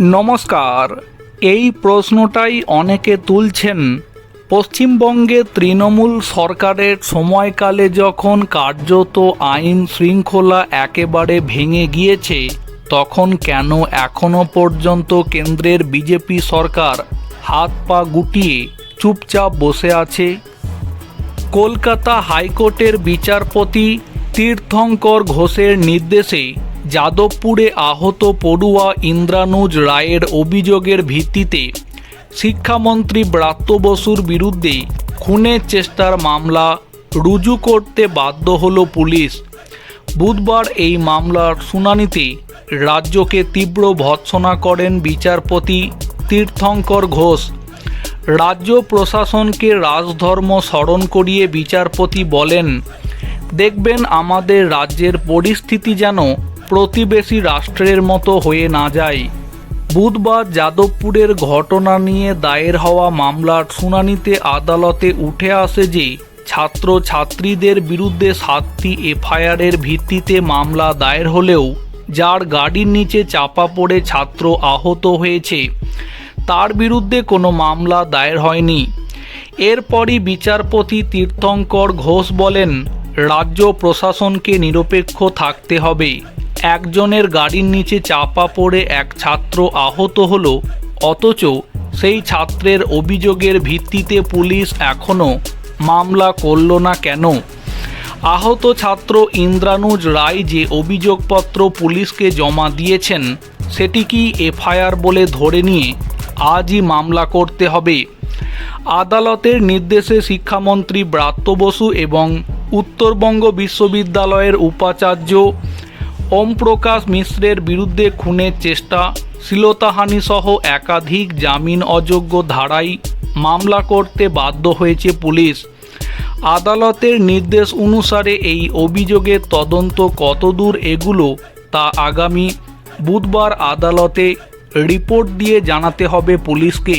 নমস্কার, এই প্রশ্নটাই অনেকে তুলছেন। পশ্চিমবঙ্গে তৃণমূল সরকারের সময়কালে যখন কার্যত আইন শৃঙ্খলা একেবারে ভেঙে গিয়েছে, তখন কেন এখনও পর্যন্ত কেন্দ্রের বিজেপি সরকার হাত পা গুটিয়ে চুপচাপ বসে আছে? কলকাতা হাইকোর্টের বিচারপতি তীর্থঙ্কর ঘোষের নির্দেশে যাদবপুরে আহত পড়ুয়া ইন্দ্রানুজ রায়ের অভিযোগের ভিত্তিতে শিক্ষামন্ত্রী ব্রাত্য বসুর বিরুদ্ধে খুনের চেষ্টার মামলা রুজু করতে বাধ্য হল পুলিশ। বুধবার এই মামলার শুনানিতে রাজ্যকে তীব্র ভৎসনা করেন বিচারপতি তীর্থঙ্কর ঘোষ। রাজ্য প্রশাসনকে রাজধর্ম স্মরণ করিয়ে বিচারপতি বলেন, দেখবেন আমাদের রাজ্যের পরিস্থিতি যেন প্রতিবেশী রাষ্ট্রের মতো হয়ে না যায়। বুধবার যাদবপুরের ঘটনা নিয়ে দায়ের হওয়া মামলার শুনানিতে আদালতে উঠে আসে যে ছাত্র ছাত্রীদের বিরুদ্ধে সাতটি এফআইআরের ভিত্তিতে মামলা দায়ের হলেও যার গাড়ির নিচে চাপা পড়ে ছাত্র আহত হয়েছে, তার বিরুদ্ধে কোনো মামলা দায়ের হয়নি। এরপরই বিচারপতি তীর্থঙ্কর ঘোষ বলেন, রাজ্য প্রশাসনকে নিরপেক্ষ থাকতে হবে। একজনের গাড়ির নিচে চাপা পড়ে এক ছাত্র আহত হলো, অথচ সেই ছাত্রের অভিযোগের ভিত্তিতে পুলিশ এখনও মামলা করল না কেন? আহত ছাত্র ইন্দ্রানুজ রায় যে অভিযোগপত্র পুলিশকে জমা দিয়েছেন, সেটি কি এফআইআর বলে ধরে নিয়ে আজই মামলা করতে হবে? আদালতের নির্দেশে শিক্ষামন্ত্রী ব্রাত্য বসু এবং উত্তরবঙ্গ বিশ্ববিদ্যালয়ের উপাচার্য ওম প্রকাশ মিশ্রের বিরুদ্ধে খুনের চেষ্টা শ্লীলতাহানি সহ একাধিক জামিন অযোগ্য ধারায় মামলা করতে বাধ্য হয়েছে পুলিশ। আদালতের নির্দেশ অনুসারে এই অভিযোগের তদন্ত কতদূর এগুলো তা আগামী বুধবার আদালতে রিপোর্ট দিয়ে জানাতে হবে পুলিশকে।